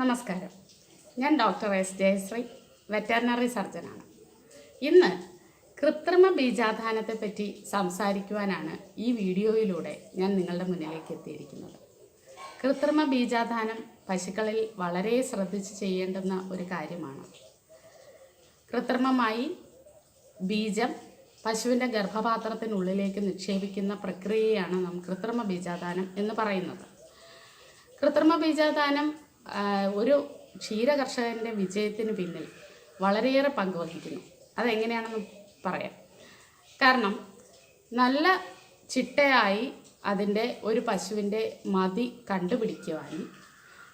നമസ്കാരം. ഞാൻ doctor S Jayashree veterinary സർജനാണ്. ഇന്ന് കൃത്രിമ ബീജാധാനത്തെ പറ്റി സംസാരിക്കുവാനാണ് ഈ വീഡിയോയിലൂടെ ഞാൻ നിങ്ങളുടെ മുന്നിലേക്ക് എത്തിയിരിക്കുന്നത്. കൃത്രിമ ബീജാധാനം പശുക്കളിൽ വളരെ ശ്രദ്ധിച്ച് ചെയ്യേണ്ടുന്ന ഒരു കാര്യമാണ്. കൃത്രിമമായി ബീജം പശുവിന്റെ ഗർഭപാത്രത്തിനുള്ളിലേക്ക് നിക്ഷേപിക്കുന്ന പ്രക്രിയയാണ് നാം കൃത്രിമ ബീജാധാനം എന്ന് പറയുന്നത്. കൃത്രിമ ബീജാദാനം ആ, ക്ഷീര കർഷകന്റെ വിജയത്തിന് പിന്നിൽ വളരെയേറെ പങ്കുവഹിക്കുന്നു അതെങ്ങനെയാണെന്ന് പറയാം. കാരണം നല്ല ചിട്ടയായി അതിന്റെ ഒരു പശുവിന്റെ മതി കണ്ടുപിടിക്കുവാനും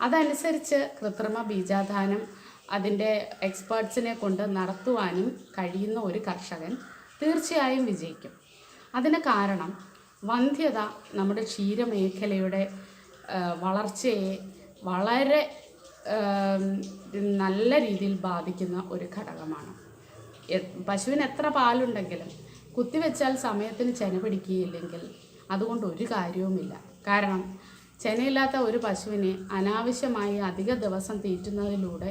അതനുസരിച്ച് കൃത്രിമ ബീജാധാനം അതിന്റെ എക്സ്പേർട്സിനെ കൊണ്ട് നടത്തുവാനും കഴിയുന്ന ഒരു കർഷകൻ തീർച്ചയായും വിജയിക്കും. അതിന് കാരണം വന്ധ്യത നമ്മുടെ ക്ഷീരമേഖലയുടെ വളർച്ചയെ വളരെ നല്ല രീതിയിൽ ബാധിക്കുന്ന ഒരു ഘടകമാണ്. പശുവിന് എത്ര പാലുണ്ടെങ്കിലും കുത്തിവെച്ചാൽ സമയത്തിന് ചെന പിടിക്കുകയില്ലെങ്കിൽ അതുകൊണ്ട് ഒരു കാര്യവുമില്ല. കാരണം ചെനയില്ലാത്ത ഒരു പശുവിനെ അനാവശ്യമായി അധിക ദിവസം തീറ്റുന്നതിലൂടെ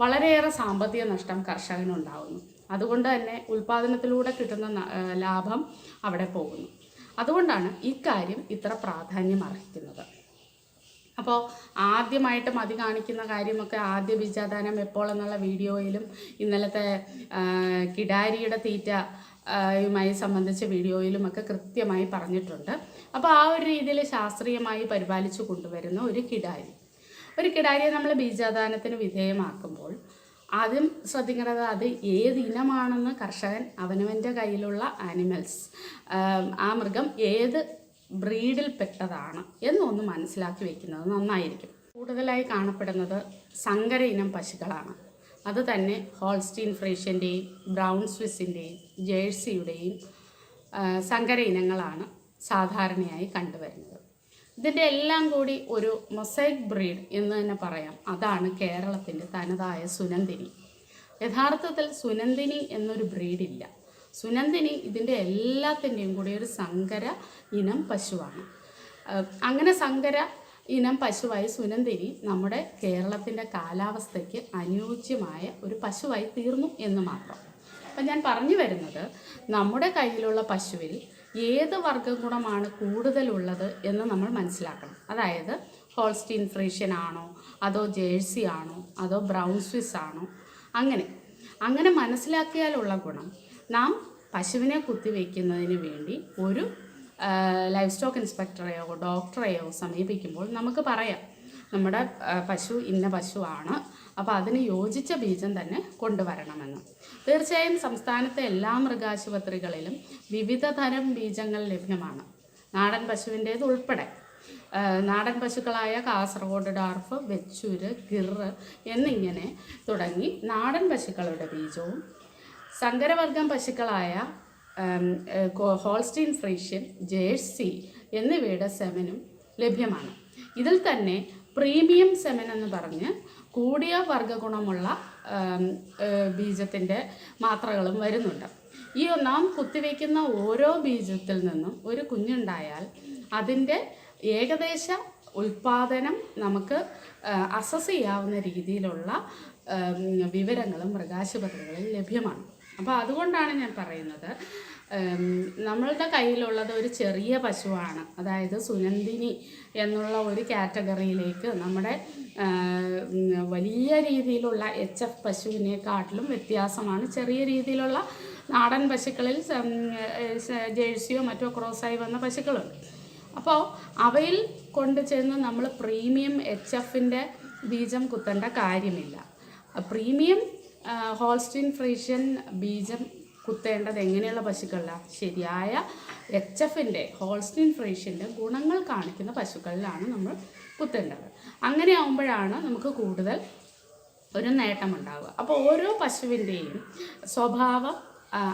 വളരെയേറെ സാമ്പത്തിക നഷ്ടം കർഷകനുണ്ടാകുന്നു അതുകൊണ്ട് തന്നെ ഉൽപ്പാദനത്തിലൂടെ കിട്ടുന്ന ലാഭം അവിടെ പോകുന്നു. അതുകൊണ്ടാണ് ഇക്കാര്യം ഇത്ര പ്രാധാന്യം അർഹിക്കുന്നത് അപ്പോൾ ആദ്യമായിട്ട് മതി കാണിക്കുന്ന കാര്യമൊക്കെ ആദ്യ ബീജാദാനം എപ്പോൾ എന്നുള്ള വീഡിയോയിലും ഇന്നലത്തെ കിടാരിയുടെ തീറ്റ യുമായി സംബന്ധിച്ച വീഡിയോയിലും ഒക്കെ കൃത്യമായി പറഞ്ഞിട്ടുണ്ട്. അപ്പോൾ ആ ഒരു രീതിയിൽ ശാസ്ത്രീയമായി പരിപാലിച്ചു കൊണ്ടുവരുന്ന ഒരു കിടാരി ഒരു കിടാരിയെ നമ്മൾ ബീജാദാനത്തിന് വിധേയമാക്കുമ്പോൾ ആദ്യം ശ്രദ്ധിക്കേണ്ടത് അത് ഏത് ഇനമാണെന്ന് കർഷകൻ അവനവന്റെ കയ്യിലുള്ള ആനിമൽസ് ആ മൃഗം ഏത് ബ്രീഡിൽ പെട്ടതാണ് എന്നൊന്ന് മനസ്സിലാക്കി വെക്കുന്നത് നന്നായിരിക്കും. കൂടുതലായി കാണപ്പെടുന്നത് സങ്കര ഇനം പശുക്കളാണ്. അത് തന്നെ ഹോൾസ്റ്റീൻ ഫ്രീഷ്യന്റെയും ബ്രൗൺ സ്വിസിന്റെയും ജേഴ്സിയുടെയും സങ്കര ഇനങ്ങളാണ് സാധാരണയായി കണ്ടുവരുന്നത്. ഇതിന്റെ എല്ലാം കൂടി ഒരു മൊസൈക് ബ്രീഡ് എന്ന് തന്നെ പറയാം. അതാണ് കേരളത്തിന്റെ തനതായ സുനന്ദിനി. യഥാർത്ഥത്തിൽ സുനന്ദിനി എന്നൊരു ബ്രീഡില്ല. സുനന്ദിനി ഇതിന്റെ എല്ലാത്തിന്റെയും കൂടി ഒരു സങ്കര ഇനം പശുവാണ്. അങ്ങനെ സങ്കര ഇനം പശുവായി സുനന്ദിനി നമ്മുടെ കേരളത്തിന്റെ കാലാവസ്ഥയ്ക്ക് അനുയോജ്യമായ ഒരു പശുവായി തീർന്നു എന്ന് മാത്രം. അപ്പം ഞാൻ പറഞ്ഞു വരുന്നത് നമ്മുടെ കയ്യിലുള്ള പശുവിൽ ഏത് വർഗ ഗുണമാണ് കൂടുതലുള്ളത് എന്ന് നമ്മൾ മനസ്സിലാക്കണം. അതായത് ഹോൾസ്റ്റീൻ ഫ്രീഷ്യൻ ആണോ അതോ ജേഴ്സി ആണോ അതോ ബ്രൗൺ സ്വിസ് ആണോ അങ്ങനെ. അങ്ങനെ മനസ്സിലാക്കിയാലുള്ള ഗുണം നാം പശുവിനെ കുത്തിവെക്കുന്നതിന് വേണ്ടി ഒരു ലൈഫ് സ്റ്റോക്ക് ഇൻസ്പെക്ടറെയോ ഡോക്ടറെയോ സമീപിക്കുമ്പോൾ നമുക്ക് പറയാം നമ്മുടെ പശു ഇന്ന പശുവാണ്. അപ്പോൾ അതിന് യോജിച്ച ബീജം തന്നെ കൊണ്ടുവരണമെന്ന്. തീർച്ചയായും സംസ്ഥാനത്തെ എല്ലാ മൃഗാശുപത്രികളിലും വിവിധ തരം ബീജങ്ങൾ ലഭ്യമാണ്. നാടൻ പശുവിന്റേത് ഉൾപ്പെടെ. നാടൻ പശുക്കളായ കാസർഗോഡ് ഡാർഫ് വെച്ചൂര് ഗിർ എന്നിങ്ങനെ തുടങ്ങി നാടൻ പശുക്കളുടെ ബീജവും സങ്കരവർഗം പശുക്കളായ ഹോൾസ്റ്റീൻ ഫ്രീഷ്യൻ ജേഴ്സി എന്നിവയുടെ സെമനും ലഭ്യമാണ്. ഇതിൽ തന്നെ പ്രീമിയം സെമൻ എന്ന് പറഞ്ഞ് കൂടിയ വർഗഗുണമുള്ള ബീജത്തിന്റെ മാത്രകളും വരുന്നുണ്ട്. ഈ നാം കുത്തിവെക്കുന്ന ഓരോ ബീജത്തിൽ നിന്നും ഒരു കുഞ്ഞുണ്ടായാൽ അതിന്റെ ഏകദേശ ഉൽപാദനം നമുക്ക് അസസ് ചെയ്യാവുന്ന രീതിയിലുള്ള വിവരങ്ങളും മൃഗാശുപത്രികളിൽ ലഭ്യമാണ്. അപ്പോൾ അതുകൊണ്ടാണ് ഞാൻ പറയുന്നത്. നമ്മളുടെ കയ്യിലുള്ളത് ഒരു ചെറിയ പശുവാണ്. അതായത് സുനന്ദിനി എന്നുള്ള ഒരു കാറ്റഗറിയിലേക്ക് നമ്മുടെ വലിയ രീതിയിലുള്ള എച്ച് എഫ് പശുവിനെക്കാട്ടിലും വ്യത്യാസമാണ്. ചെറിയ രീതിയിലുള്ള നാടൻ പശുക്കളിൽ ജേഴ്സിയോ മറ്റോ ക്രോസായി വന്ന പശുക്കളുണ്ട്. അപ്പോൾ അവയിൽ കൊണ്ട് ചെന്ന് നമ്മൾ പ്രീമിയം എച്ച് എഫിന്റെ ബീജം കുത്തേണ്ട കാര്യമില്ല. പ്രീമിയം ഹോൾസ്റ്റീൻ ഫ്രീഷ്യൻ ബീജം കുത്തേണ്ടത് എങ്ങനെയുള്ള പശുക്കളിലാണ് ശരിയായ എച്ച് എഫിന്റെ ഹോൾസ്റ്റീൻ ഫ്രീഷ്യന്റെ ഗുണങ്ങൾ കാണിക്കുന്ന പശുക്കളിലാണ് നമ്മൾ കുത്തേണ്ടത്. അങ്ങനെ ആകുമ്പോഴാണ് നമുക്ക് കൂടുതൽ ഒരു നേട്ടമുണ്ടാവുക. അപ്പോൾ ഓരോ പശുവിന്റെയും സ്വഭാവം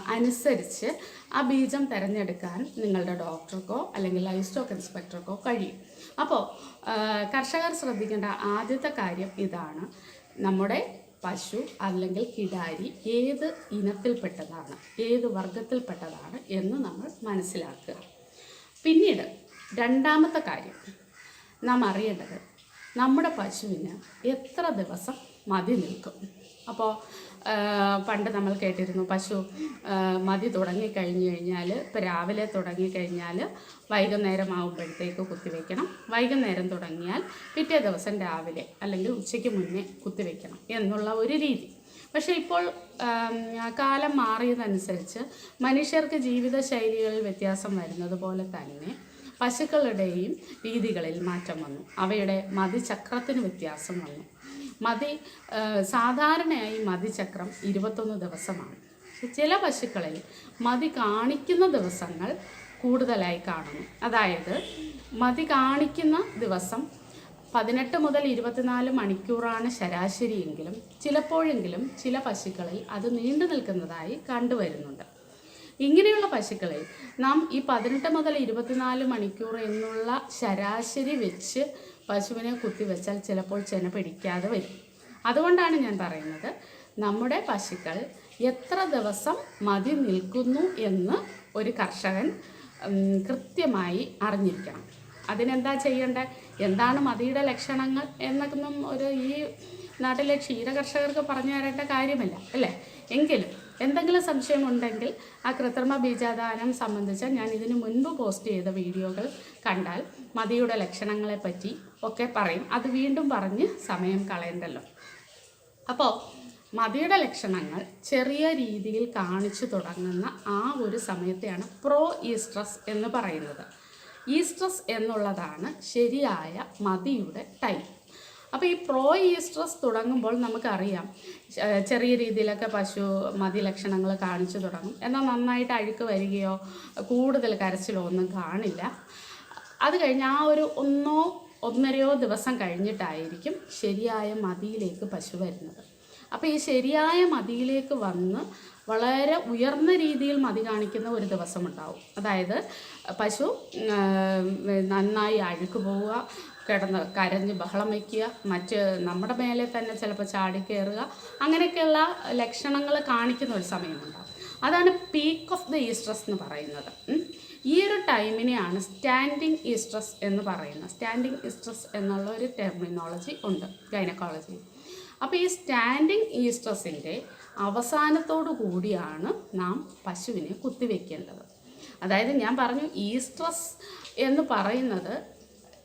അനുസരിച്ച് ആ ബീജം തിരഞ്ഞെടുക്കാൻ നിങ്ങളുടെ ഡോക്ടർക്കോ അല്ലെങ്കിൽ ലൈഫ് സ്റ്റോക്ക് ഇൻസ്പെക്ടർക്കോ കഴിയും. അപ്പോൾ കർഷകർ ശ്രദ്ധിക്കേണ്ട ആദ്യത്തെ കാര്യം ഇതാണ്. നമ്മുടെ പശു അല്ലെങ്കിൽ കിടാരി ഏത് ഇനത്തിൽപ്പെട്ടതാണ് ഏത് വർഗത്തിൽപ്പെട്ടതാണ് എന്ന് നമ്മൾ മനസ്സിലാക്കുക. പിന്നീട് രണ്ടാമത്തെ കാര്യം നാം അറിയേണ്ടത് നമ്മുടെ പശുവിന് എത്ര ദിവസം മതി നിൽക്കും. അപ്പോൾ പണ്ട് നമ്മൾ കേട്ടിരുന്നു പശു മതി തുടങ്ങിക്കഴിഞ്ഞ് കഴിഞ്ഞാൽ ഇപ്പോൾ രാവിലെ തുടങ്ങിക്കഴിഞ്ഞാൽ വൈകുന്നേരം ആകുമ്പോഴത്തേക്ക് കുത്തിവെക്കണം വൈകുന്നേരം തുടങ്ങിയാൽ പിറ്റേ ദിവസം രാവിലെ അല്ലെങ്കിൽ ഉച്ചയ്ക്ക് മുന്നേ കുത്തിവെക്കണം എന്നുള്ള ഒരു രീതി. പക്ഷേ ഇപ്പോൾ കാലം മാറിയതനുസരിച്ച് മനുഷ്യർക്ക് ജീവിതശൈലികളിൽ വ്യത്യാസം വരുന്നത് പോലെ തന്നെ പശുക്കളുടെയും രീതികളിൽ മാറ്റം വന്നു. അവയുടെ മതിചക്രത്തിന് വ്യത്യാസം വന്നു. മതി സാധാരണയായി മതിചക്രം ഇരുപത്തൊന്ന് ദിവസമാണ്. ചില പശുക്കളിൽ മതി കാണിക്കുന്ന ദിവസങ്ങൾ കൂടുതലായി കാണുന്നു. അതായത് മതി കാണിക്കുന്ന ദിവസം പതിനെട്ട് മുതൽ ഇരുപത്തിനാല് മണിക്കൂറാണ് ശരാശരിയെങ്കിലും ചിലപ്പോഴെങ്കിലും ചില പശുക്കളിൽ അത് നീണ്ടു നിൽക്കുന്നതായി കണ്ടുവരുന്നുണ്ട്. ഇങ്ങനെയുള്ള പശുക്കളിൽ നാം ഈ പതിനെട്ട് മുതൽ ഇരുപത്തിനാല് മണിക്കൂർ എന്നുള്ള ശരാശരി വെച്ച് പശുവിനെ കുത്തിവെച്ചാൽ ചിലപ്പോൾ ചെന പിടിക്കാതെ വരും. അതുകൊണ്ടാണ് ഞാൻ പറയുന്നത് നമ്മുടെ പശുക്കൾ എത്ര ദിവസം മതി നിൽക്കുന്നു എന്ന് ഒരു കർഷകൻ കൃത്യമായി അറിഞ്ഞിരിക്കണം. അതിനെന്താ ചെയ്യേണ്ടത് എന്താണ് മതിയുടെ ലക്ഷണങ്ങൾ എന്നൊന്നും ഒരു ഈ നാട്ടിലെ ക്ഷീര കർഷകർക്ക് പറഞ്ഞു തരേണ്ട കാര്യമല്ല അല്ലേ? എങ്കിലും എന്തെങ്കിലും സംശയമുണ്ടെങ്കിൽ ആ കൃത്രിമ ബീജാദാനം സംബന്ധിച്ച് ഞാൻ ഇതിനു മുൻപ് പോസ്റ്റ് ചെയ്ത വീഡിയോകൾ കണ്ടാൽ മതിയുടെ ലക്ഷണങ്ങളെപ്പറ്റി ഒക്കെ പറയും. അത് വീണ്ടും പറഞ്ഞ് സമയം കളയണ്ടല്ലോ. അപ്പോൾ മതിയുടെ ലക്ഷണങ്ങൾ ചെറിയ രീതിയിൽ കാണിച്ചു തുടങ്ങുന്ന ആ ഒരു സമയത്തെയാണ് പ്രോ ഈസ്ട്രസ് എന്ന് പറയുന്നത്. ഈസ്ട്രസ് എന്നുള്ളതാണ് ശരിയായ മതിയുടെ ടൈം അപ്പോൾ ഈ പ്രോ ഈസ്ട്രസ് തുടങ്ങുമ്പോൾ നമുക്കറിയാം ചെറിയ രീതിയിലൊക്കെ പശു മതി ലക്ഷണങ്ങൾ കാണിച്ചു തുടങ്ങും. എന്നാൽ നന്നായിട്ട് അഴുക്ക് വരികയോ കൂടുതൽ കരച്ചിലോ ഒന്നും കാണില്ല. അത് കഴിഞ്ഞ് ആ ഒരു ഒന്നോ ഒന്നരയോ ദിവസം കഴിഞ്ഞിട്ടായിരിക്കും ശരിയായ മതിയിലേക്ക് പശു വരുന്നത്. അപ്പോൾ ഈ ശരിയായ മതിയിലേക്ക് വന്ന് വളരെ ഉയർന്ന രീതിയിൽ മതി കാണിക്കുന്ന ഒരു ദിവസം ഉണ്ടാവും. അതായത് പശു നന്നായി അഴുക്ക് പോവുക കിടന്ന് കരഞ്ഞ് ബഹളം വയ്ക്കുക മറ്റ് നമ്മുടെ മേലെ തന്നെ ചിലപ്പോൾ ചാടിക്കയറുക അങ്ങനെയൊക്കെയുള്ള ലക്ഷണങ്ങൾ കാണിക്കുന്ന ഒരു സമയമുണ്ടാവും അതാണ് പീക്ക് ഓഫ് ദ ഈസ്ട്രസ് എന്ന് പറയുന്നത്. ഈ ഒരു ടൈമിനെയാണ് സ്റ്റാൻഡിങ് ഈസ്ട്രസ് എന്ന് പറയുന്നത്. സ്റ്റാൻഡിങ് ഈസ്ട്രസ് എന്നുള്ള ഒരു ടെർമിനോളജി ഉണ്ട് ഗൈനക്കോളജി അപ്പോൾ ഈ സ്റ്റാൻഡിങ് ഈസ്ട്രസിന്റെ അവസാനത്തോടു കൂടിയാണ് നാം പശുവിനെ കുത്തിവെക്കേണ്ടത്. അതായത് ഞാൻ പറഞ്ഞു ഈസ്ട്രസ് എന്ന് പറയുന്നത്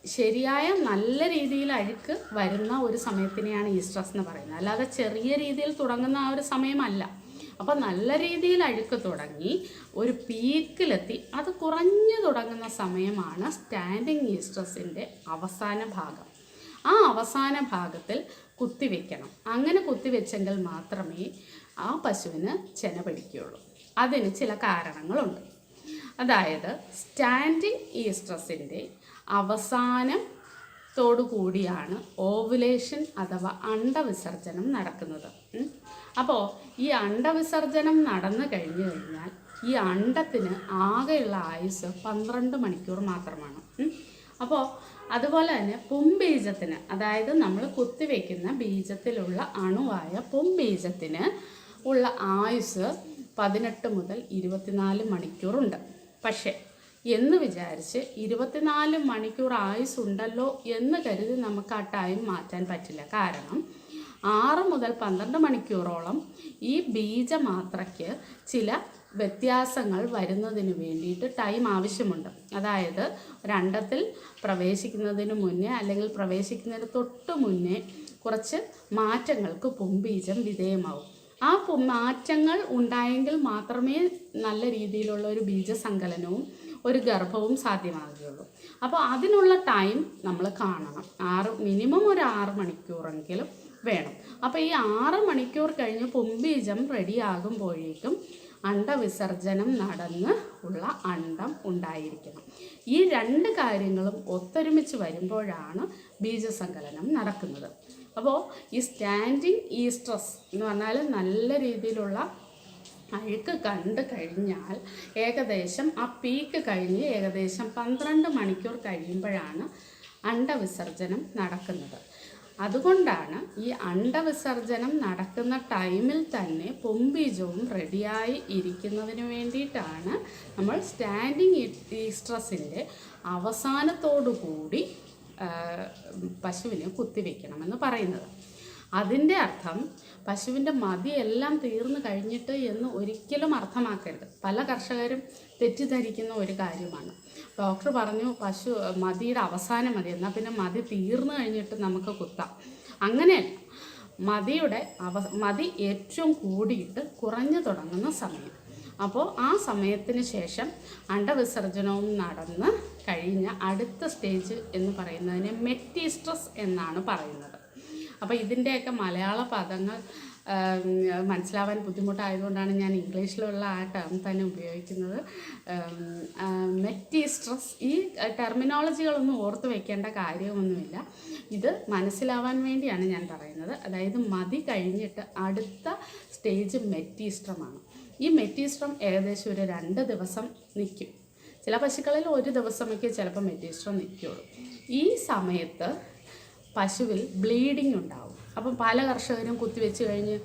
ശരിയായ നല്ല രീതിയിൽ അഴുക്ക് വരുന്ന ഒരു സമയത്തിനെയാണ് ഈസ്ട്രസ് എന്ന് പറയുന്നത്. അല്ലാതെ ചെറിയ രീതിയിൽ തുടങ്ങുന്ന ആ ഒരു സമയമല്ല. അപ്പോൾ നല്ല രീതിയിൽ അഴുക്ക് തുടങ്ങി ഒരു പീക്കിലെത്തി അത് കുറഞ്ഞു തുടങ്ങുന്ന സമയമാണ് സ്റ്റാൻഡിങ് ഈസ്ട്രസിന്റെ അവസാന ഭാഗം. ആ അവസാന ഭാഗത്തിൽ കുത്തിവെക്കണം അങ്ങനെ കുത്തിവെച്ചെങ്കിൽ മാത്രമേ ആ പശുവിന് ചെന പിടിക്കുകയുള്ളൂ. അതിന് ചില കാരണങ്ങളുണ്ട്. അതായത് സ്റ്റാൻഡിങ് ഈസ്ട്രസിന്റെ അവസാനത്തോടു കൂടിയാണ് ഓവുലേഷൻ അഥവാ അണ്ടവിസർജനം നടക്കുന്നത്. അപ്പോൾ ഈ അണ്ടവിസർജനം നടന്നു കഴിഞ്ഞു കഴിഞ്ഞാൽ ഈ അണ്ടത്തിന് ആകെയുള്ള ആയുസ് പന്ത്രണ്ട് മണിക്കൂർ മാത്രമാണ്. അപ്പോൾ അതുപോലെ തന്നെ പുംബീജത്തിന് അതായത് നമ്മൾ കുത്തിവെക്കുന്ന ബീജത്തിലുള്ള അണുവായ പുംബീജത്തിന് ഉള്ള ആയുസ് പതിനെട്ട് മുതൽ ഇരുപത്തിനാല് മണിക്കൂറുണ്ട് പക്ഷേ എന്ന് വിചാരിച്ച് ഇരുപത്തിനാല് മണിക്കൂർ ആയുസ് ഉണ്ടല്ലോ എന്ന് കരുതി നമുക്ക് ആ ടൈം മാറ്റാൻ പറ്റില്ല. കാരണം ആറ് മുതൽ പന്ത്രണ്ട് മണിക്കൂറോളം ഈ ബീജമാത്രയ്ക്ക് ചില വ്യത്യാസങ്ങൾ വരുന്നതിന് വേണ്ടിയിട്ട് ടൈം ആവശ്യമുണ്ട്. അതായത് രണ്ടത്തിൽ പ്രവേശിക്കുന്നതിന് മുന്നേ അല്ലെങ്കിൽ പ്രവേശിക്കുന്നതിന് തൊട്ട് മുന്നേ കുറച്ച് മാറ്റങ്ങൾക്ക് പൊമ്പീജം വിധേയമാവും. ആ മാറ്റങ്ങൾ ഉണ്ടായെങ്കിൽ മാത്രമേ നല്ല രീതിയിലുള്ള ഒരു ബീജസങ്കലനവും ഒരു ഗർഭവും സാധ്യമാകുകയുള്ളൂ അപ്പോൾ അതിനുള്ള ടൈം നമ്മൾ കാണണം. ആറ് മിനിമം ഒരു ആറ് മണിക്കൂറെങ്കിലും വേണം. അപ്പോൾ ഈ ആറ് മണിക്കൂർ കഴിഞ്ഞ് പുംബീജം റെഡിയാകുമ്പോഴേക്കും അണ്ടവിസർജനം നടന്ന് ഉള്ള അണ്ടം ഉണ്ടായിരിക്കണം. ഈ രണ്ട് കാര്യങ്ങളും ഒത്തൊരുമിച്ച് വരുമ്പോഴാണ് ബീജസങ്കലനം നടക്കുന്നത്. അപ്പോൾ ഈ സ്റ്റാൻഡിങ് ഈ സ്ട്രെസ് എന്ന് പറഞ്ഞാൽ നല്ല രീതിയിലുള്ള അഴുക്ക് കണ്ടു കഴിഞ്ഞാൽ ഏകദേശം ആ പീക്ക് കഴിഞ്ഞ് ഏകദേശം പന്ത്രണ്ട് മണിക്കൂർ കഴിയുമ്പോഴാണ് അണ്ടവിസർജനം നടക്കുന്നത്. അതുകൊണ്ടാണ് ഈ അണ്ടവിസർജനം നടക്കുന്ന ടൈമിൽ തന്നെ പൊമ്പീജവും റെഡിയായി ഇരിക്കുന്നതിന് വേണ്ടിയിട്ടാണ് നമ്മൾ സ്റ്റാൻഡിങ് ഈസ്ട്രസിന്റെ അവസാനത്തോടു കൂടി പശുവിനെ കുത്തിവെക്കണമെന്ന് പറയുന്നത്. അതിന്റെ അർത്ഥം പശുവിന്റെ മതിയെല്ലാം തീർന്നു കഴിഞ്ഞിട്ട് എന്ന് ഒരിക്കലും അർത്ഥമാക്കരുത്. പല കർഷകരും തെറ്റിദ്ധരിക്കുന്ന ഒരു കാര്യമാണ്. ഡോക്ടർ പറഞ്ഞു പശു മതിയുടെ അവസാനം മതി എന്നാൽ പിന്നെ മതി തീർന്നു കഴിഞ്ഞിട്ട് നമുക്ക് കുത്താം. അങ്ങനെയല്ല. മതിയുടെ അവ മതി ഏറ്റവും കൂടിയിട്ട് കുറഞ്ഞു തുടങ്ങുന്ന സമയം. അപ്പോൾ ആ സമയത്തിന് ശേഷം അണ്ടവിസർജനവും നടന്ന് കഴിഞ്ഞ അടുത്ത സ്റ്റേജ് എന്ന് പറയുന്നതിനെ മെറ്റീസ്ട്രസ് എന്നാണ് പറയുന്നത്. അപ്പോൾ ഇതിന്റെയൊക്കെ മലയാള പദങ്ങൾ മനസ്സിലാവാൻ ബുദ്ധിമുട്ടായതുകൊണ്ടാണ് ഞാൻ ഇംഗ്ലീഷിലുള്ള ആ ടേം തന്നെ ഉപയോഗിക്കുന്നത്. മെറ്റി സ്ട്രെസ് ഈ ടെർമിനോളജികളൊന്നും ഓർത്ത് വെക്കേണ്ട കാര്യമൊന്നുമില്ല. ഇത് മനസ്സിലാവാൻ വേണ്ടിയാണ് ഞാൻ പറയുന്നത്. അതായത് മതി കഴിഞ്ഞിട്ട് അടുത്ത സ്റ്റേജ് മെറ്റീസ്ട്രമാണ്. ഈ മെറ്റീസ്ട്രം ഏകദേശം ഒരു രണ്ട് ദിവസം നിൽക്കും ചില പശുക്കളിൽ ഒരു ദിവസമൊക്കെ ചിലപ്പോൾ മെറ്റീസ്ട്രം നിൽക്കുകയുള്ളൂ ഈ സമയത്ത് പശുവിൽ ബ്ലീഡിങ് ഉണ്ടാവും. അപ്പം പല കർഷകരും കുത്തിവെച്ച് കഴിഞ്ഞ്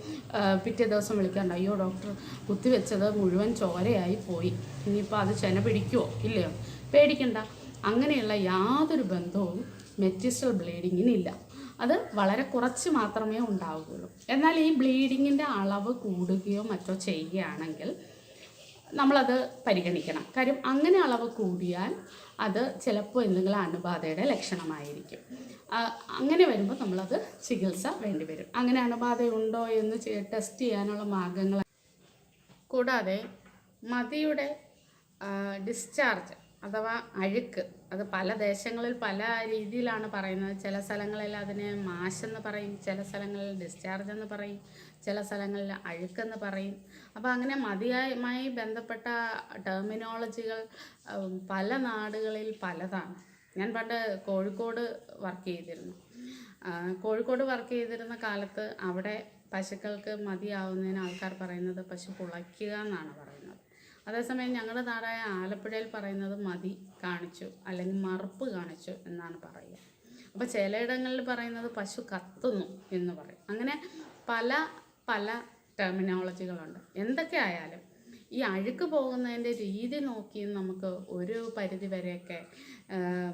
പിറ്റേ ദിവസം വിളിക്കാണ്ട് അയ്യോ ഡോക്ടർ കുത്തിവെച്ചത് മുഴുവൻ ചോരയായി പോയി. ഇനിയിപ്പോൾ അത് ചെന പിടിക്കുമോ ഇല്ലയോ? പേടിക്കണ്ട. അങ്ങനെയുള്ള യാതൊരു ബന്ധവും മെറ്റിസ്റ്റൽ ബ്ലീഡിങ്ങിനില്ല. അത് വളരെ കുറച്ച് മാത്രമേ ഉണ്ടാവുകയുള്ളൂ. എന്നാൽ ഈ ബ്ലീഡിങ്ങിന്റെ അളവ് കൂടുകയോ മറ്റോ ചെയ്യുകയാണെങ്കിൽ നമ്മളത് പരിഗണിക്കണം. കാര്യം അങ്ങനെ അളവ് കൂടിയാൽ അത് ചിലപ്പോൾ എന്തെങ്കിലും അണുബാധയുടെ ലക്ഷണമായിരിക്കും. അങ്ങനെ വരുമ്പോൾ നമ്മളത് ചികിത്സ വേണ്ടി വരും. അങ്ങനെ അണുബാധയുണ്ടോ എന്ന് ടെസ്റ്റ് ചെയ്യാനുള്ള മാർഗങ്ങൾ. കൂടാതെ മതിയുടെ ഡിസ്ചാർജ് അഥവാ അഴുക്ക് അത് പല ദേശങ്ങളിൽ പല രീതിയിലാണ് പറയുന്നത്. ചില സ്ഥലങ്ങളിൽ അതിനെ മാശെന്ന് പറയും ചില സ്ഥലങ്ങളിൽ ഡിസ്ചാർജ് എന്ന് പറയും ചില സ്ഥലങ്ങളിൽ അഴുക്കെന്ന് പറയും. അപ്പോൾ അങ്ങനെ മതിയായി ബന്ധപ്പെട്ട ടെർമിനോളജികൾ പല നാടുകളിൽ പലതാണ്. ഞാൻ പണ്ട് കോഴിക്കോട് വർക്ക് ചെയ്തിരുന്നു. കോഴിക്കോട് വർക്ക് ചെയ്തിരുന്ന കാലത്ത് അവിടെ പശുക്കൾക്ക് മതിയാവുന്നതിന് ആൾക്കാർ പറയുന്നത് പശു പുളയ്ക്കുക എന്നാണ് പറയുന്നത്. അതേസമയം ഞങ്ങളുടെ നാടായ ആലപ്പുഴയിൽ പറയുന്നത് മതി കാണിച്ചു അല്ലെങ്കിൽ മറുപ്പ് കാണിച്ചു എന്നാണ് പറയുക. അപ്പോൾ ചിലയിടങ്ങളിൽ പറയുന്നത് പശു കത്തുന്നു എന്ന് പറയും. അങ്ങനെ പല പല ടെർമിനോളജികളുണ്ട് എന്തൊക്കെ ആയാലും ഈ അഴുക്ക് പോകുന്നതിന്റെ രീതി നോക്കി നമുക്ക് ഒരു പരിധി വരെയൊക്കെ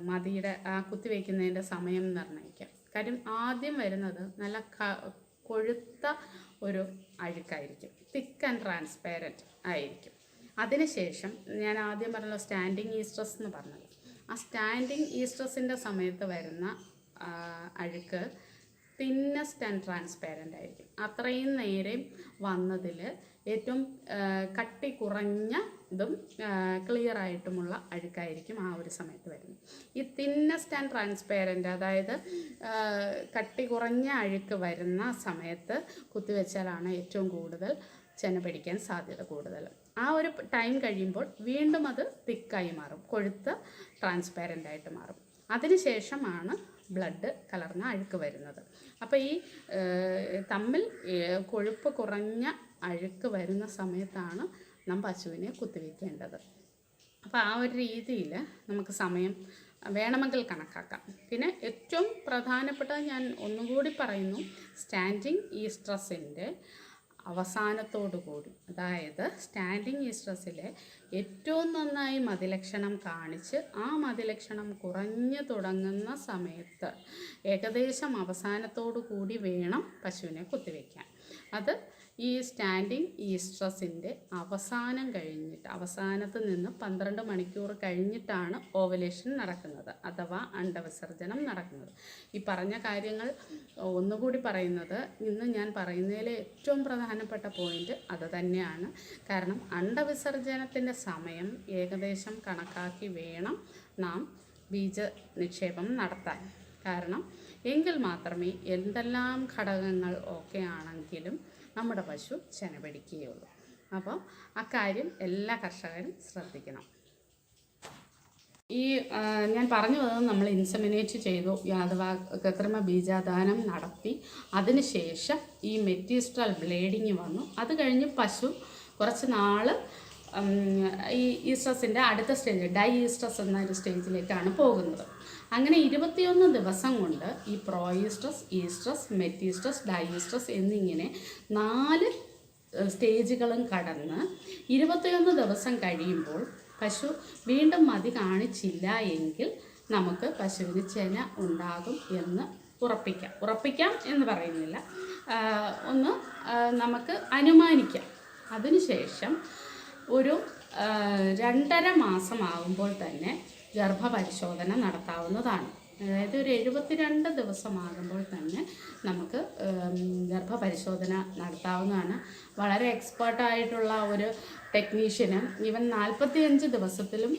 മതിയുടെ ആ കുത്തിവെക്കുന്നതിന്റെ സമയം നിർണയിക്കാം കാര്യം ആദ്യം വരുന്നത് നല്ല കൊഴുത്ത ഒരു അഴുക്കായിരിക്കും. തിക്ക് ആൻഡ് ട്രാൻസ്പെയറന്റ് ആയിരിക്കും. അതിനുശേഷം ഞാൻ ആദ്യം പറഞ്ഞല്ലോ സ്റ്റാൻഡിങ് ഈസ്ട്രസ് എന്ന് പറഞ്ഞത്. ആ സ്റ്റാൻഡിങ് ഈസ്ട്രസിന്റെ സമയത്ത് വരുന്ന അഴുക്ക് തിന്നസ്റ്റ് ആൻഡ് ട്രാൻസ്പെയറന്റ് ആയിരിക്കും. അത്രയും നേരം വന്നതിൽ ഏറ്റവും കട്ടി കുറഞ്ഞ ഇതും ക്ലിയർ ആയിട്ടുമുള്ള അഴുക്കായിരിക്കും ആ ഒരു സമയത്ത് വരുന്നത്. ഈ തിന്നസ്റ്റ് ആൻഡ് ട്രാൻസ്പെയറന്റ് അതായത് കട്ടി കുറഞ്ഞ അഴുക്ക് വരുന്ന സമയത്ത് കുത്തിവെച്ചാലാണ് ഏറ്റവും കൂടുതൽ ചെന പിടിക്കാൻ സാധ്യത കൂടുതൽ. ആ ഒരു ടൈം കഴിയുമ്പോൾ വീണ്ടും അത് തിക്കായി മാറും. കൊഴുത്ത് ട്രാൻസ്പെയറന്റ് ആയിട്ട് മാറും. അതിനുശേഷമാണ് ബ്ലഡ് കലർന്ന അഴുക്ക് വരുന്നത്. അപ്പോൾ ഈ തമ്മിൽ കൊഴുപ്പ് കുറഞ്ഞ അഴുക്ക് വരുന്ന സമയത്താണ് നാം പശുവിനെ കുത്തിവെക്കേണ്ടത്. അപ്പോൾ ആ ഒരു രീതിയിൽ നമുക്ക് സമയം വേണമെങ്കിൽ കണക്കാക്കാം. പിന്നെ ഏറ്റവും പ്രധാനപ്പെട്ടത് ഞാൻ ഒന്നുകൂടി പറയുന്നു സ്റ്റാൻഡിങ് ഈസ്ട്രസിന്റെ അവസാനത്തോടു കൂടി അതായത് സ്റ്റാൻഡിങ് ഈസ്ട്രസിലെ ഏറ്റവും നന്നായി മതിലക്ഷണം കാണിച്ച് ആ മതിലക്ഷണം കുറഞ്ഞു തുടങ്ങുന്ന സമയത്ത് ഏകദേശം അവസാനത്തോടു കൂടി വേണം പശുവിനെ കുത്തിവെക്കാൻ. അത് ഈ സ്റ്റാൻഡിങ് ഈസ്ട്രസിന്റെ അവസാനം കഴിഞ്ഞിട്ട് അവസാനത്ത് നിന്ന് പന്ത്രണ്ട് മണിക്കൂർ കഴിഞ്ഞിട്ടാണ് ഓവലേഷൻ നടക്കുന്നത് അഥവാ അണ്ടവിസർജനം നടക്കുന്നത്. ഈ പറഞ്ഞ കാര്യങ്ങൾ ഒന്നുകൂടി പറയുന്നത് ഇന്ന് ഞാൻ പറയുന്നതിലെ ഏറ്റവും പ്രധാനപ്പെട്ട പോയിന്റ് അത് തന്നെയാണ്. കാരണം അണ്ടവിസർജനത്തിന്റെ സമയം ഏകദേശം കണക്കാക്കി വേണം നാം ബീജ നിക്ഷേപം നടത്താൻ. കാരണം എങ്കിൽ മാത്രമേ എന്തെല്ലാം ഘടകങ്ങൾ ഓക്കെ ആണെങ്കിലും നമ്മുടെ പശു ചെന പിടിക്കുകയുള്ളൂ. അപ്പോൾ അക്കാര്യം എല്ലാ കർഷകരും ശ്രദ്ധിക്കണം. ഈ ഞാൻ പറഞ്ഞു വന്നത് നമ്മൾ ഇൻസെമിനേറ്റ് ചെയ്തു. അഥവാ കൃത്രിമ ബീജാദാനം നടത്തി. അതിനുശേഷം ഈ മെറ്റീസ്ട്രൽ ബ്ലേഡിങ് വന്നു. അത് കഴിഞ്ഞ് പശു കുറച്ച് നാൾ ഈ ഈസ്ട്രസിന്റെ അടുത്ത സ്റ്റേജ് ഡൈ ഈസ്ട്രസ് എന്നൊരു സ്റ്റേജിലേക്കാണ് പോകുന്നത്. അങ്ങനെ ഇരുപത്തിയൊന്ന് ദിവസം കൊണ്ട് ഈ പ്രോയിസ്ട്രസ് ഈസ്ട്രസ് മെറ്റീസ്ട്രസ് ഡൈ എന്നിങ്ങനെ നാല് സ്റ്റേജുകളും കടന്ന് ഇരുപത്തിയൊന്ന് ദിവസം കഴിയുമ്പോൾ പശു വീണ്ടും മതി കാണിച്ചില്ല എങ്കിൽ നമുക്ക് പശുവിന് ചെന ഉണ്ടാകും എന്ന് ഉറപ്പിക്കാം. ഉറപ്പിക്കാം എന്ന് പറയുന്നില്ല. ഒന്ന് നമുക്ക് അനുമാനിക്കാം. അതിനുശേഷം ഒരു രണ്ടര മാസമാകുമ്പോൾ തന്നെ ഗർഭപരിശോധന നടത്താവുന്നതാണ്. അതായത് ഒരു എഴുപത്തിരണ്ട് ദിവസമാകുമ്പോൾ തന്നെ നമുക്ക് ഗർഭപരിശോധന നടത്താവുന്നതാണ്. വളരെ എക്സ്പേർട്ടായിട്ടുള്ള ഒരു ടെക്നീഷ്യന് ഈവൻ നാൽപ്പത്തിയഞ്ച് ദിവസത്തിലും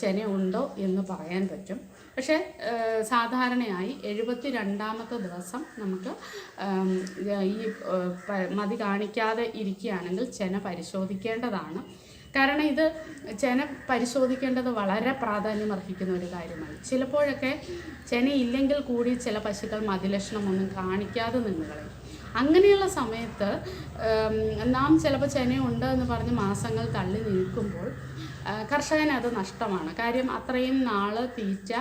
ചെനയുണ്ടോ എന്ന് പറയാൻ പറ്റും. പക്ഷേ സാധാരണയായി എഴുപത്തി രണ്ടാമത്തെ ദിവസം നമുക്ക് ഈ മതി കാണിക്കാതെ ഇരിക്കുകയാണെങ്കിൽ ചെന പരിശോധിക്കേണ്ടതാണ്. കാരണം ഇത് ചെന പരിശോധിക്കേണ്ടത് വളരെ പ്രാധാന്യം അർഹിക്കുന്ന ഒരു കാര്യമാണ്. ചിലപ്പോഴൊക്കെ ചെനയില്ലെങ്കിൽ കൂടി ചില പശുക്കൾ മതിലക്ഷണമൊന്നും കാണിക്കാതെ നിന്ന് അങ്ങനെയുള്ള സമയത്ത് നാം ചിലപ്പോൾ ചെനയുണ്ട് എന്ന് പറഞ്ഞ് മാസങ്ങൾ തള്ളി നിൽക്കുമ്പോൾ കർഷകന് അത് നഷ്ടമാണ്. കാര്യം അത്രയും നാൾ തീറ്റ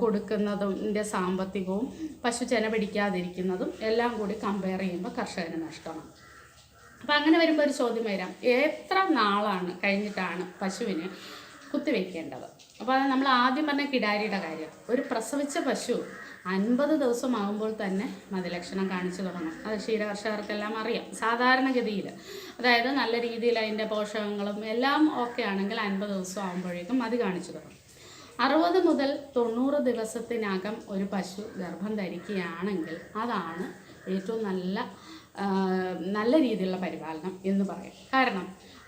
കൊടുക്കുന്നതിന്റെ സാമ്പത്തികവും പശു ചെന പിടിക്കാതിരിക്കുന്നതും എല്ലാം കൂടി കമ്പയർ ചെയ്യുമ്പോൾ കർഷകന് നഷ്ടമാണ്. അപ്പം അങ്ങനെ വരുമ്പോൾ ഒരു ചോദ്യം വരാം. എത്ര നാളാണ് കഴിഞ്ഞിട്ടാണ് പശുവിന് കുത്തിവെക്കേണ്ടത്? അപ്പോൾ അത് നമ്മൾ ആദ്യം പറഞ്ഞ കിടാരിയുടെ കാര്യം. ഒരു പ്രസവിച്ച പശു അൻപത് ദിവസമാകുമ്പോൾ തന്നെ മതിലക്ഷണം കാണിച്ചു തുടങ്ങും. അത് ക്ഷീരകർഷകർക്കെല്ലാം അറിയാം സാധാരണഗതിയിൽ. അതായത് നല്ല രീതിയിൽ അതിന്റെ പോഷകങ്ങളും എല്ലാം ഓക്കെ ആണെങ്കിൽ അൻപത് ദിവസം ആകുമ്പോഴേക്കും മതി കാണിച്ചു തുടങ്ങും. അറുപത് മുതൽ തൊണ്ണൂറ് ദിവസത്തിനകം ഒരു പശു ഗർഭം ധരിക്കുകയാണെങ്കിൽ അതാണ് ഏറ്റവും നല്ല നല്ല രീതിയിലുള്ള പരിപാലനം എന്ന് പറയും. കാരണം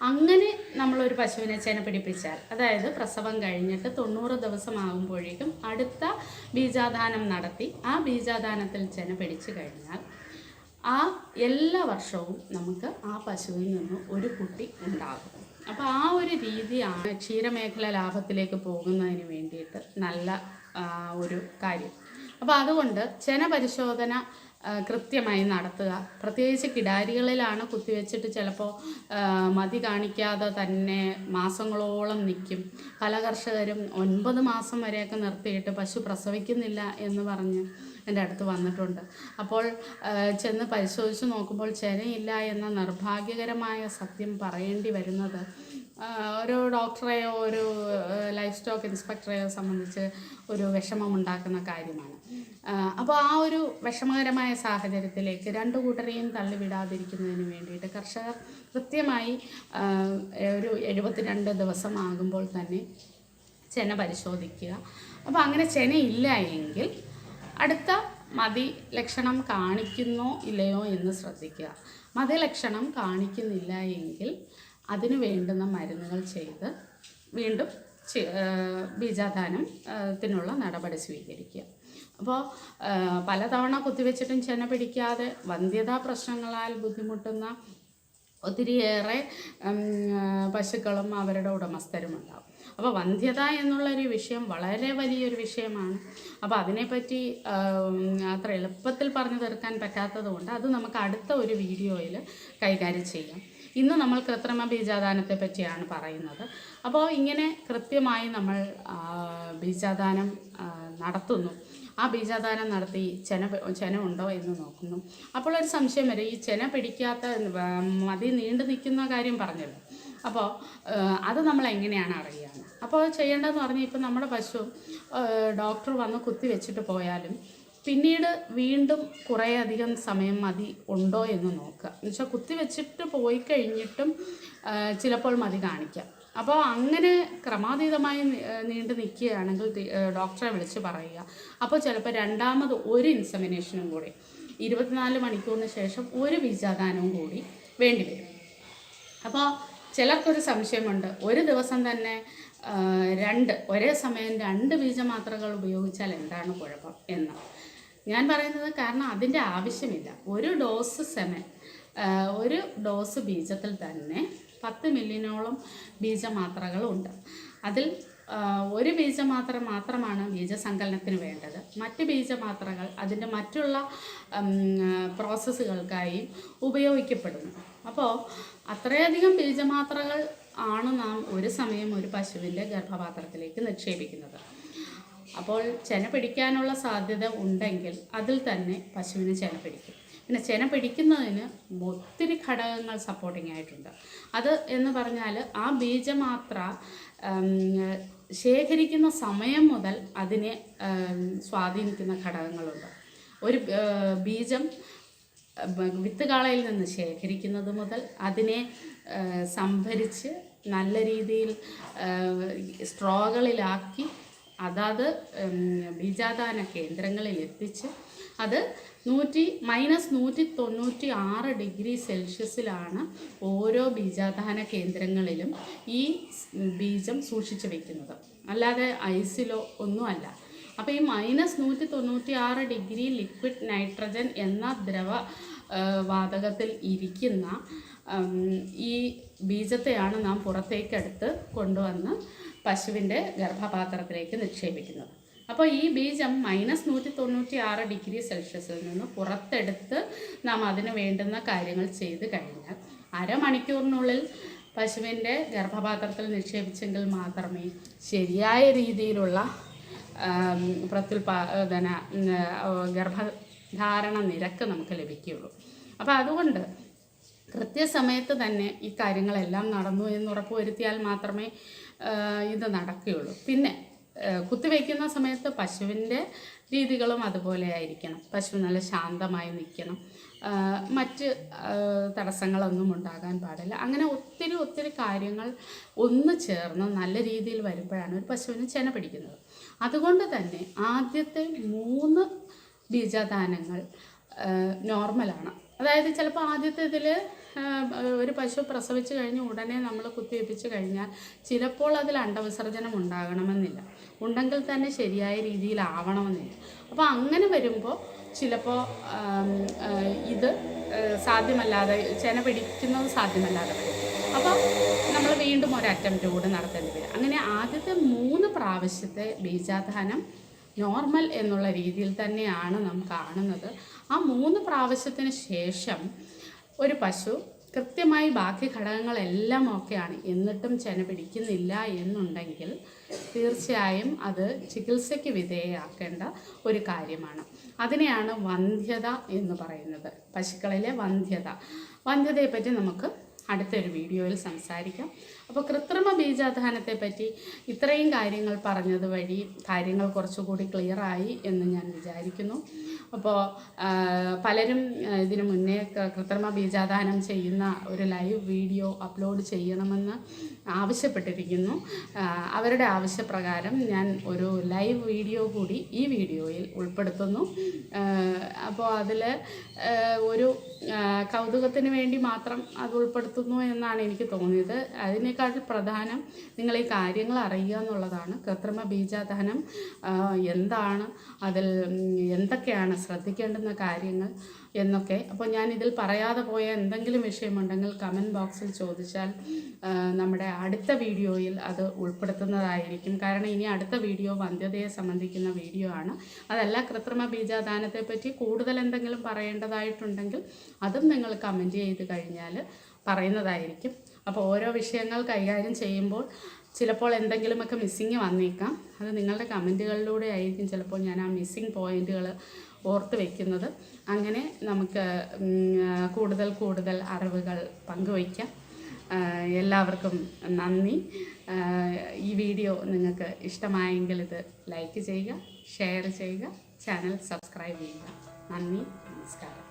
അങ്ങനെ നമ്മളൊരു പശുവിനെ ചേന പിടിപ്പിച്ചാൽ അതായത് പ്രസവം കഴിഞ്ഞിട്ട് തൊണ്ണൂറ് ദിവസമാകുമ്പോഴേക്കും അടുത്ത ബീജാദാനം നടത്തി ആ ബീജാദാനത്തിൽ ചേന പിടിച്ചു കഴിഞ്ഞാൽ ആ എല്ലാ വർഷവും നമുക്ക് ആ പശുവിൽ നിന്ന് ഒരു കുട്ടി ഉണ്ടാകും. അപ്പോൾ ആ ഒരു രീതിയാണ് ക്ഷീരമേഖല ലാഭത്തിലേക്ക് പോകുന്നതിന് വേണ്ടിയിട്ട് നല്ല ഒരു കാര്യം. അപ്പോൾ അതുകൊണ്ട് ചെന പരിശോധന കൃത്യമായി നടത്തുക. പ്രത്യേകിച്ച് കിടാരികളിലാണ് കുത്തിവെച്ചിട്ട് ചിലപ്പോൾ മതി കാണിക്കാതെ തന്നെ മാസങ്ങളോളം നിൽക്കും പല കർഷകരും ഒൻപത് മാസം വരെയൊക്കെ നിർത്തിയിട്ട് പശു പ്രസവിക്കുന്നില്ല എന്ന് പറഞ്ഞ് എന്റെ അടുത്ത് വന്നിട്ടുണ്ട്. അപ്പോൾ ചെന്ന് പരിശോധിച്ച് നോക്കുമ്പോൾ ചെനയില്ല എന്ന നിർഭാഗ്യകരമായ സത്യം പറയേണ്ടി വരുന്നത് ഒരു ഡോക്ടറെയോ ഒരു ലൈഫ് സ്റ്റോക്ക് ഇൻസ്പെക്ടറെയോ സംബന്ധിച്ച് ഒരു വിഷമം ഉണ്ടാക്കുന്ന കാര്യമാണ് അപ്പോൾ ആ ഒരു വിഷമകരമായ സാഹചര്യത്തിലേക്ക് രണ്ടു കൂട്ടരെയും തള്ളിവിടാതിരിക്കുന്നതിന് വേണ്ടിയിട്ട് കർഷകർ കൃത്യമായി ഒരു എഴുപത്തിരണ്ട് ദിവസമാകുമ്പോൾ തന്നെ ചെന പരിശോധിക്കുക. അപ്പോൾ അങ്ങനെ ചെന ഇല്ല എങ്കിൽ അടുത്ത മതി ലക്ഷണം കാണിക്കുന്നോ ഇല്ലയോ എന്ന് ശ്രദ്ധിക്കുക. മതി ലക്ഷണം കാണിക്കുന്നില്ല എങ്കിൽ അതിന് വേണ്ടുന്ന മരുന്നുകൾ ചെയ്ത് വീണ്ടും ബീജാദാനം ത്തിനുള്ള നടപടി സ്വീകരിക്കുക. അപ്പോൾ പലതവണ കുത്തിവെച്ചിട്ടും ചെന പിടിക്കാതെ വന്ധ്യതാ പ്രശ്നങ്ങളാൽ ബുദ്ധിമുട്ടുന്ന ഒത്തിരിയേറെ പശുക്കളും അവരുടെ ഉടമസ്ഥരും ഉണ്ടാവും അപ്പോൾ വന്ധ്യത എന്നുള്ളൊരു വിഷയം വളരെ വലിയൊരു വിഷയമാണ്. അപ്പോൾ അതിനെപ്പറ്റി അത്ര എളുപ്പത്തിൽ പറഞ്ഞു തീർക്കാൻ പറ്റാത്തത് കൊണ്ട് അത് നമുക്ക് അടുത്ത ഒരു വീഡിയോയിൽ കൈകാര്യം ചെയ്യാം. ഇന്ന് നമ്മൾ കൃത്രിമ ബീജാദാനത്തെ പറ്റിയാണ് പറയുന്നത്. അപ്പോൾ ഇങ്ങനെ കൃത്യമായി നമ്മൾ ബീജാദാനം നടത്തുന്നു. ആ ബീജാദാനം നടത്തി ചെന ചെന ഉണ്ടോ എന്ന് നോക്കുന്നു. അപ്പോൾ ഒരു സംശയം വരെ. ഈ ചെന പിടിക്കാത്ത മതി നീണ്ടു നിൽക്കുന്ന കാര്യം പറഞ്ഞല്ലോ. അപ്പോൾ അത് നമ്മൾ എങ്ങനെയാണ് അറിയുക അപ്പോൾ ചെയ്യേണ്ടതെന്ന് പറഞ്ഞാൽ ഇപ്പം നമ്മുടെ പശു ഡോക്ടർ വന്ന് കുത്തി വെച്ചിട്ട് പോയാലും പിന്നീട് വീണ്ടും കുറേ അധികം സമയം മതി ഉണ്ടോ എന്ന് നോക്കുക. എന്നുവെച്ചാൽ കുത്തി വെച്ചിട്ട് പോയി കഴിഞ്ഞിട്ടും ചിലപ്പോൾ മതി കാണിക്കാം. അപ്പോൾ അങ്ങനെ ക്രമാതീതമായി നീണ്ടു നിൽക്കുകയാണെങ്കിൽ ഡോക്ടറെ വിളിച്ച് പറയുക. അപ്പോൾ ചിലപ്പോൾ രണ്ടാമത് ഒരു ഇൻസമിനേഷനും കൂടി ഇരുപത്തിനാല് മണിക്കൂറിന് ശേഷം ഒരു ബീജാദാനവും കൂടി വേണ്ടി വരും. അപ്പോൾ ചിലർക്കൊരു സംശയമുണ്ട്. ഒരു ദിവസം തന്നെ രണ്ട് ഒരേ സമയം രണ്ട് ബീജമാത്രകൾ ഉപയോഗിച്ചാൽ എന്താണ് കുഴപ്പം എന്ന്. ഞാൻ പറയുന്നത് കാരണം അതിന്റെ ആവശ്യമില്ല. ഒരു ഡോസ് സെമൻ ഒരു ഡോസ് ബീജത്തിൽ തന്നെ പത്ത് മില്ലിനോളം ബീജമാത്രകളുണ്ട്. അതിൽ ഒരു ബീജമാത്ര മാത്രമാണ് ബീജസങ്കലനത്തിന് വേണ്ടത്. മറ്റ് ബീജമാത്രകൾ അതിന്റെ മറ്റുള്ള പ്രോസസ്സുകൾക്കായി ഉപയോഗിക്കപ്പെടുന്നു. അപ്പോൾ അത്രയധികം ബീജമാത്രകൾ ആണ് നാം ഒരു സമയം ഒരു പശുവിന്റെ ഗർഭപാത്രത്തിലേക്ക് നിക്ഷേപിക്കുന്നത്. അപ്പോൾ ചെന പിടിക്കാനുള്ള സാധ്യത ഉണ്ടെങ്കിൽ അതിൽ തന്നെ പശുവിന് ചെന പിടിക്കും. പിന്നെ ചെന പിടിക്കുന്നതിന് ഒത്തിരി ഘടകങ്ങൾ സപ്പോർട്ടിംഗ് ആയിട്ടുണ്ട്. അത് എന്ന് പറഞ്ഞാൽ ആ ബീജമാത്ര ശേഖരിക്കുന്ന സമയം മുതൽ അതിനെ സ്വാധീനിക്കുന്ന ഘടകങ്ങളുണ്ട്. ഒരു ബീജം വിത്ത് വിത്തുകാളയിൽ നിന്ന് ശേഖരിക്കുന്നത് മുതൽ അതിനെ സംഭരിച്ച് നല്ല രീതിയിൽ സ്ട്രോകളിലാക്കി അതാത് ബീജാദാന കേന്ദ്രങ്ങളിൽ എത്തിച്ച് അത് നൂറ്റി മൈനസ് നൂറ്റി തൊണ്ണൂറ്റി ആറ് ഡിഗ്രി സെൽഷ്യസിലാണ് ഓരോ ബീജാദാന കേന്ദ്രങ്ങളിലും ഈ ബീജം സൂക്ഷിച്ചു വയ്ക്കുന്നത് അല്ലാതെ ഐസിലോ ഒന്നുമല്ല അപ്പോൾ ഈ മൈനസ് നൂറ്റി തൊണ്ണൂറ്റി ആറ് ഡിഗ്രി ലിക്വിഡ് നൈട്രജൻ എന്ന ദ്രവ വാതകത്തിൽ ഇരിക്കുന്ന ഈ ബീജത്തെയാണ് നാം പുറത്തേക്കെടുത്ത് കൊണ്ടുവന്ന് പശുവിന്റെ ഗർഭപാത്രത്തിലേക്ക് നിക്ഷേപിക്കുന്നത്. അപ്പോൾ ഈ ബീജം മൈനസ് നൂറ്റി തൊണ്ണൂറ്റി ആറ് ഡിഗ്രി സെൽഷ്യസിൽ നിന്ന് പുറത്തെടുത്ത് നാം അതിന് വേണ്ടുന്ന കാര്യങ്ങൾ ചെയ്ത് കഴിഞ്ഞാൽ അരമണിക്കൂറിനുള്ളിൽ പശുവിന്റെ ഗർഭപാത്രത്തിൽ നിക്ഷേപിച്ചെങ്കിൽ മാത്രമേ ശരിയായ രീതിയിലുള്ള പ്രത്യുൽപാദന ഗർഭധാരണ നിരക്ക് നമുക്ക് ലഭിക്കുകയുള്ളൂ. അപ്പോൾ അതുകൊണ്ട് കൃത്യസമയത്ത് തന്നെ ഈ കാര്യങ്ങളെല്ലാം നടന്നു എന്ന് ഉറപ്പുവരുത്തിയാൽ മാത്രമേ ഇത് നടക്കുകയുള്ളൂ. പിന്നെ കുത്തിവെക്കുന്ന സമയത്ത് പശുവിന്റെ രീതികളും അതുപോലെ ആയിരിക്കണം. പശു നല്ല ശാന്തമായി നിൽക്കണം. മറ്റ് തടസ്സങ്ങളൊന്നും ഉണ്ടാകാൻ പാടില്ല. അങ്ങനെ ഒത്തിരി ഒത്തിരി കാര്യങ്ങൾ ഒന്ന് ചേർന്ന് നല്ല രീതിയിൽ വരുമ്പോഴാണ് ഒരു പശുവിന് ചെന പിടിക്കുന്നത്. അതുകൊണ്ട് തന്നെ ആദ്യത്തെ മൂന്ന് ബീജദാനങ്ങൾ നോർമലാണ്. അതായത് ചിലപ്പോൾ ആദ്യത്തെ ഇതിൽ ഒരു പശു പ്രസവിച്ച് കഴിഞ്ഞ് ഉടനെ നമ്മൾ കുത്തിവെപ്പിച്ച് കഴിഞ്ഞാൽ ചിലപ്പോൾ അതിൽ അണ്ടവിസർജനം ഉണ്ടാകണമെന്നില്ല. ഉണ്ടെങ്കിൽ തന്നെ ശരിയായ രീതിയിലാവണമെന്നില്ല. അപ്പോൾ അങ്ങനെ വരുമ്പോൾ ചിലപ്പോൾ ഇത് സാധ്യമല്ലാതെ ചെന പിടിക്കുന്നത് സാധ്യമല്ലാതെ വരും. അപ്പോൾ നമ്മൾ വീണ്ടും ഒരു അറ്റംപ്റ്റ് കൂടെ നടത്തേണ്ടി വരും. അങ്ങനെ ആദ്യത്തെ മൂന്ന് പ്രാവശ്യത്തെ ബീജാധാനം നോർമൽ എന്നുള്ള രീതിയിൽ തന്നെയാണ് നാം കാണുന്നത്. ആ മൂന്ന് പ്രാവശ്യത്തിന് ശേഷം ഒരു പശു കൃത്യമായി ബാക്കി ഘടകങ്ങളെല്ലാം ഓക്കെയാണ് എന്നിട്ടും ചെന പിടിക്കുന്നില്ല എന്നുണ്ടെങ്കിൽ തീർച്ചയായും അത് ചികിത്സയ്ക്ക് വിധേയമാക്കേണ്ട ഒരു കാര്യമാണ്. അതിനെയാണ് വന്ധ്യത എന്ന് പറയുന്നത്. പശുക്കളിലെ വന്ധ്യത. വന്ധ്യതയെപ്പറ്റി നമുക്ക് അടുത്തൊരു വീഡിയോയിൽ സംസാരിക്കാം. അപ്പോൾ കൃത്രിമ ബീജാധാനത്തെ പറ്റി ഇത്രയും കാര്യങ്ങൾ പറഞ്ഞത് വഴി കാര്യങ്ങൾ കുറച്ചുകൂടി ക്ലിയറായി എന്ന് ഞാൻ വിചാരിക്കുന്നു. അപ്പോൾ പലരും ഇതിനു മുന്നേ കൃത്രിമ ബീജാധാനം ചെയ്യുന്ന ഒരു ലൈവ് വീഡിയോ അപ്ലോഡ് ചെയ്യണമെന്ന് ആവശ്യപ്പെട്ടിരിക്കുന്നു. അവരുടെ ആവശ്യപ്രകാരം ഞാൻ ഒരു ലൈവ് വീഡിയോ കൂടി ഈ വീഡിയോയിൽ ഉൾപ്പെടുത്തുന്നു. അപ്പോൾ അതിൽ ഒരു കൗതുകത്തിന് വേണ്ടി മാത്രം അത് ഉൾപ്പെടുത്തുന്നു എന്നാണ് എനിക്ക് തോന്നിയത്. അതിനേക്കാൾ പ്രധാനം നിങ്ങൾ ഈ കാര്യങ്ങൾ അറിയുക എന്നുള്ളതാണ്. കൃത്രിമ ബീജാദാനം എന്താണ് അതിൽ എന്തൊക്കെയാണ് ശ്രദ്ധിക്കേണ്ടുന്ന കാര്യങ്ങൾ എന്നൊക്കെ. അപ്പോൾ ഞാൻ ഇതിൽ പറയാതെ പോയ എന്തെങ്കിലും വിഷയമുണ്ടെങ്കിൽ കമന്റ് ബോക്സിൽ ചോദിച്ചാൽ നമ്മുടെ അടുത്ത വീഡിയോയിൽ അത് ഉൾപ്പെടുത്തുന്നതായിരിക്കും. കാരണം ഇനി അടുത്ത വീഡിയോ വന്ധ്യതയെ സംബന്ധിക്കുന്ന വീഡിയോ ആണ്. അതല്ല കൃത്രിമ ബീജാദാനത്തെ പറ്റി കൂടുതൽ എന്തെങ്കിലും പറയേണ്ടതായിട്ടുണ്ടെങ്കിൽ അതും നിങ്ങൾ കമന്റ് ചെയ്ത് കഴിഞ്ഞാൽ പറയുന്നതായിരിക്കും. അപ്പോൾ ഓരോ വിഷയങ്ങൾ കൈകാര്യം ചെയ്യുമ്പോൾ ചിലപ്പോൾ എന്തെങ്കിലുമൊക്കെ മിസ്സിങ് വന്നേക്കാം. അത് നിങ്ങളുടെ കമന്റുകളിലൂടെ ആയിരിക്കും ചിലപ്പോൾ ഞാൻ ആ മിസ്സിങ് പോയിന്റുകൾ ഓർത്ത് വയ്ക്കുന്നത് അങ്ങനെ നമുക്ക് കൂടുതൽ കൂടുതൽ അറിവുകൾ പങ്കുവയ്ക്കാം. എല്ലാവർക്കും നന്ദി. ഈ വീഡിയോ നിങ്ങൾക്ക് ഇഷ്ടമായെങ്കിൽ ഇത് ലൈക്ക് ചെയ്യുക ഷെയർ ചെയ്യുക ചാനൽ സബ്സ്ക്രൈബ് ചെയ്യുക. നന്ദി നമസ്കാരം.